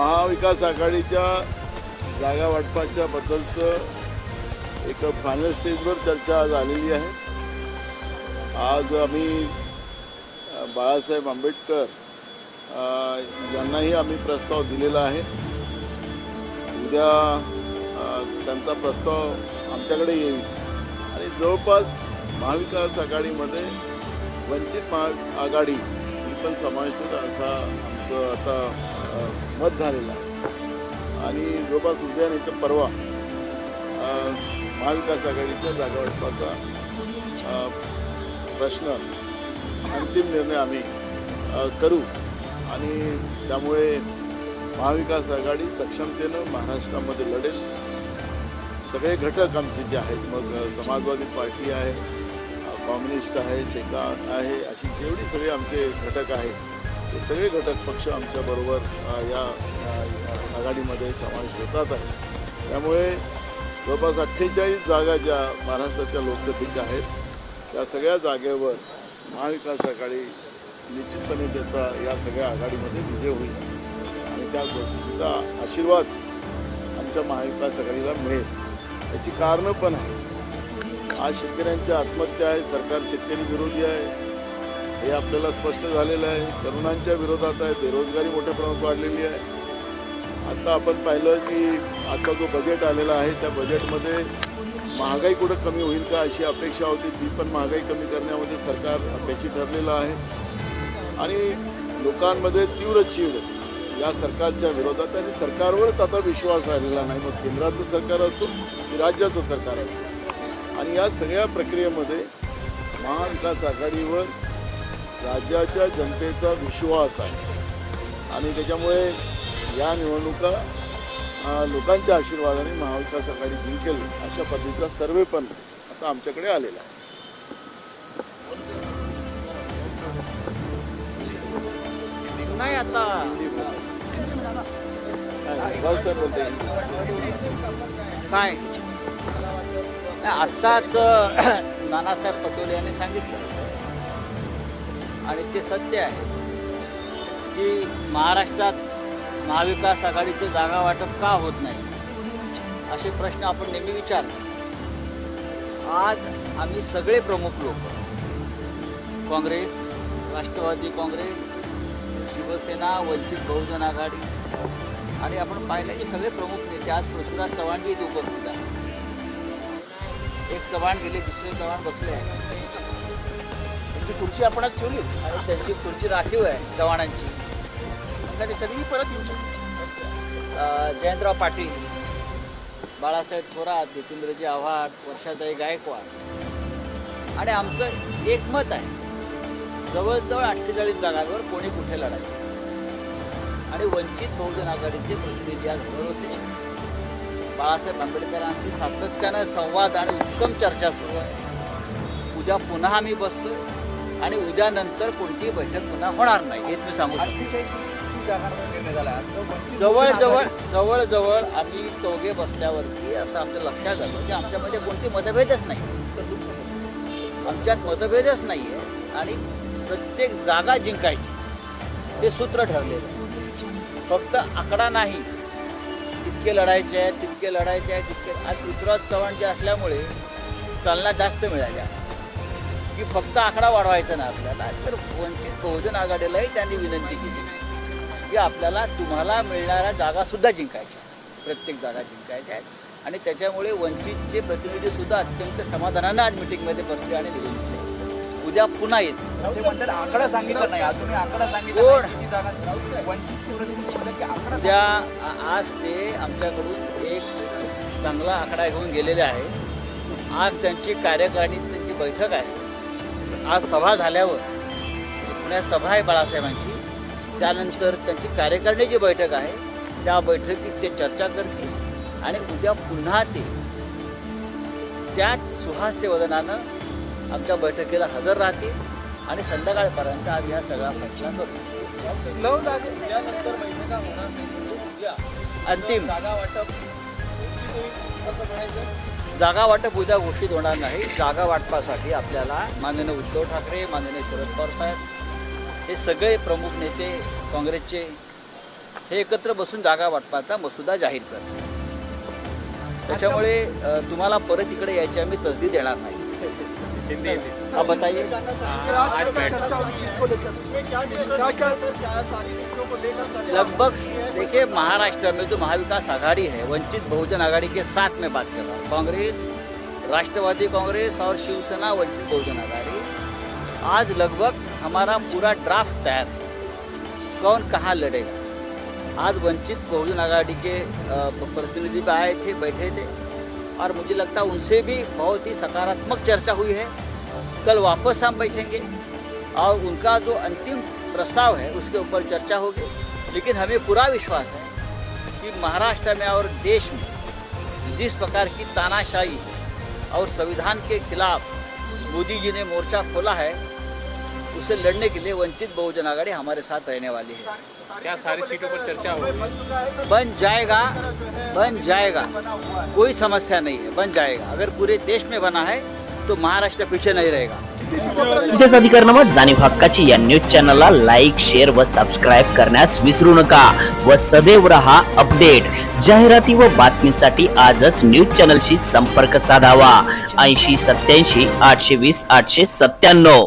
महाविकास आघाडीच्या जागा वाटपाच्या बद्दलचं एक फायनल स्टेजवर चर्चा आज आलेली आहे. आज आम्ही बाळासाहेब आंबेडकर यांनाही आम्ही प्रस्ताव दिलेला आहे. उद्या त्यांचा प्रस्ताव आमच्याकडे येईल. आणि जवळपास महाविकास आघाडीमध्ये वंचित महा आघाडी पण समाविष्ट असा आमचं आता मत झालेलं आहे. आणि जवळपास उद्यान इथं परवा महाविकास आघाडीच्या जागा वाटपाचा प्रश्न अंतिम निर्णय आम्ही करू. आणि त्यामुळे महाविकास आघाडी सक्षमतेनं महाराष्ट्रामध्ये लढेल. सगळे घटक आमचे जे आहेत मग समाजवादी पार्टी आहे कॉम्युनिस्ट आहे शेका आहे अशी जेवढी सगळे आमचे घटक आहेत ते सगळे घटक पक्ष आमच्याबरोबर या आघाडीमध्ये समावेश होतात आहे. त्यामुळे जवळपास अठ्ठेचाळीस जागा ज्या महाराष्ट्राच्या लोकसभेच्या आहेत त्या सगळ्या जागेवर महाविकास आघाडी निश्चितपणे त्याचा या सगळ्या आघाडीमध्ये विजय होईल. आणि त्या गोष्टीचा आशीर्वाद आमच्या महाविकास आघाडीला मिळेल. याची कारणं पण आहे आज शेतकऱ्यांच्या आत्महत्या आहे सरकार शेतकरी विरोधी आहे. हे आपल्याला स्पष्ट झालेलं आहे. तरुणांच्या विरोधात आहे. बेरोजगारी मोठ्या प्रमाणात वाढलेली आहे. आता आपण पाहिलं की आता जो बजेट आलेला आहे त्या बजेटमध्ये महागाई कुठं कमी होईल का अशी अपेक्षा होती. ती पण महागाई कमी करण्यामध्ये सरकार अपेक्षी ठरलेलं आहे. आणि लोकांमध्ये तीव्र चीड या सरकारच्या विरोधात आणि सरकारवरच आता विश्वास राहिलेला नाही. मग केंद्राचं सरकार असो की राज्याचं सरकार असो आणि या सगळ्या प्रक्रियेमध्ये महाविकास आघाडीवर राज्याच्या जनतेचा विश्वास आहे. आणि त्याच्यामुळे या निवडणुका लोकांच्या आशीर्वादाने महाविकास आघाडी जिंकेल अशा पद्धतीचा सर्वे पण आता आमच्याकडे आलेला आहे. नाही आता. काय, काय? आत्ताच नानासाहेब पटोले यांनी सांगितलं आणि ते सत्य आहे की महाराष्ट्रात महाविकास आघाडीचं जागा वाटप का होत नाही? असे प्रश्न आपण नेहमी विचारतो. आज आम्ही सगळे प्रमुख लोक काँग्रेस राष्ट्रवादी काँग्रेस शिवसेना वंचित बहुजन आघाडी आणि आपण पाहिलं की सगळे प्रमुख नेते आज पृथ्वीराज चव्हाणजी इथे उपस्थित आहेत. एक चव्हाण गेले दुसरे चव्हाण बसले. त्यांची खुर्ची आपणच ठेवली. आणि त्यांची खुर्ची राखीव आहे चव्हाणांची. ते कधीही परत येऊ शकतो जयंतराव पाटील बाळासाहेब थोरात जितेंद्रजी आव्हाड वर्षाताई गायकवाड. आणि आमचं एकमत आहे जवळजवळ अठ्ठेचाळीस जागांवर कोणी कुठे लढायचं. आणि वंचित बहुजन आघाडीचे प्रतिनिधी आज होते. बाळासाहेब आंबेडकरांशी सातत्यानं संवाद आणि उत्तम चर्चा सुरू आहे. उद्या पुन्हा आम्ही बसतो आणि उद्या नंतर कोणतीही बैठक पुन्हा होणार नाही हेच मी सांगू शकतो. जवळ जवळ जवळ जवळ आम्ही चौघे बसल्यावरती असं आमच्या लक्षात आलं की आमच्यामध्ये कोणते मतभेदच नाही. आमच्यात मतभेदच नाही आहे आणि प्रत्येक जागा जिंकायची ते सूत्र ठरलेलं फक्त आकडा नाही तितके लढायचे आहे तितके लढायचे आहे तितके आज पृथ्वीराज चव्हाण जे असल्यामुळे चालना जास्त मिळाल्या. की फक्त आकडा वाढवायचा ना आपल्याला. तर वंचित बहुजन आघाडीलाही त्यांनी विनंती केली. की आपल्याला तुम्हाला मिळणाऱ्या जागासुद्धा जिंकायच्या प्रत्येक जागा जिंकायच्या आहेत. आणि त्याच्यामुळे वंचितचे प्रतिनिधीसुद्धा अत्यंत समाधानानं आज मिटिंगमध्ये बसले आणि निवडून उद्या पुन्हा येतील ते म्हणतात आकडा सांगितला नाही. आकडा सांगितला कोण? नाही. किती जागा वंचितचे प्रतिनिधी म्हणतात की आकडा ज्या आ- आज ते आमच्याकडून एक चांगला आकडा घेऊन गेलेले आहे. आज त्यांची कार्यकारिणी त्यांची बैठक आहे. आज सभा झाल्यावर पुण्यात सभा आहे बाळासाहेबांची. त्यानंतर त्यांची कार्यकारिणीची बैठक आहे. त्या बैठकीत ते चर्चा करतील आणि उद्या पुन्हा ते त्याच सुहास्य वदनानं आमच्या बैठकीला हजर राहतील आणि संध्याकाळपर्यंत आज हा सगळा फैसला करू. नऊ जागे त्यानंतर बैठका होणार नाही उद्या अंतिम. जागा वाटप म्हणायचं. जागा वाटप उद्या घोषित होणार नाही. जागा वाटपासाठी आपल्याला माननीय उद्धव ठाकरे माननीय शरद पवार साहेब हे सगळे प्रमुख नेते काँग्रेसचे हे एकत्र बसून जागा वाटपाचा मसुदा जाहीर कर त्याच्यामुळे तुम्हाला परत इकडे यायची आम्ही तसदी देणार नाही. हिंदी हिंदी। हा बताइए। आज लगभग देखिए महाराष्ट्र में जो महाविकास आघाड़ी है वंचित बहुजन आघाड़ी के साथ में बात कर रहा हूँ। कांग्रेस राष्ट्रवादी कांग्रेस और शिवसेना वंचित बहुजन आघाड़ी। आज लगभग हमारा पूरा ड्राफ्ट तैयार है। कौन कहाँ लड़ेगा? आज वंचित बहुजन आघाड़ी के प्रतिनिधि भी आए थे बैठे थे। और मुझे लगता है उनसे भी बहुत ही सकारात्मक चर्चा हुई है। कल वापस हम बैठेंगे और उनका जो अंतिम प्रस्ताव है, उसके ऊपर चर्चा होगी। लेकिन हमें पूरा विश्वास है कि महाराष्ट्र में और देश में जिस प्रकार की तानाशाही और संविधान के खिलाफ मोदी जी ने मोर्चा खोला है उसे लड़ने के लिए वंचित बहुजन आघाड़ी हमारे साथ रहने वाली है। क्या सारी सीटों पर चर्चा होगी बन जाएगा बन जाएगा। कोई समस्या नहीं है बन जाएगा। अगर पूरे देश में बना है तो महाराष्ट्र पीछे नहीं रहेगा। अधिकरणावर जाणीव हक्काची या न्यूज चॅनलला लाईक शेअर व सबस्क्राईब करण्यास विसरू नका व सदैव रहा अपडेट. जाहिराती व बातमीसाठी आजच न्यूज चॅनलशी संपर्क साधावा. ऐंशी सत्याऐंशी आठशे वीस आठशे सत्त्याण्णव.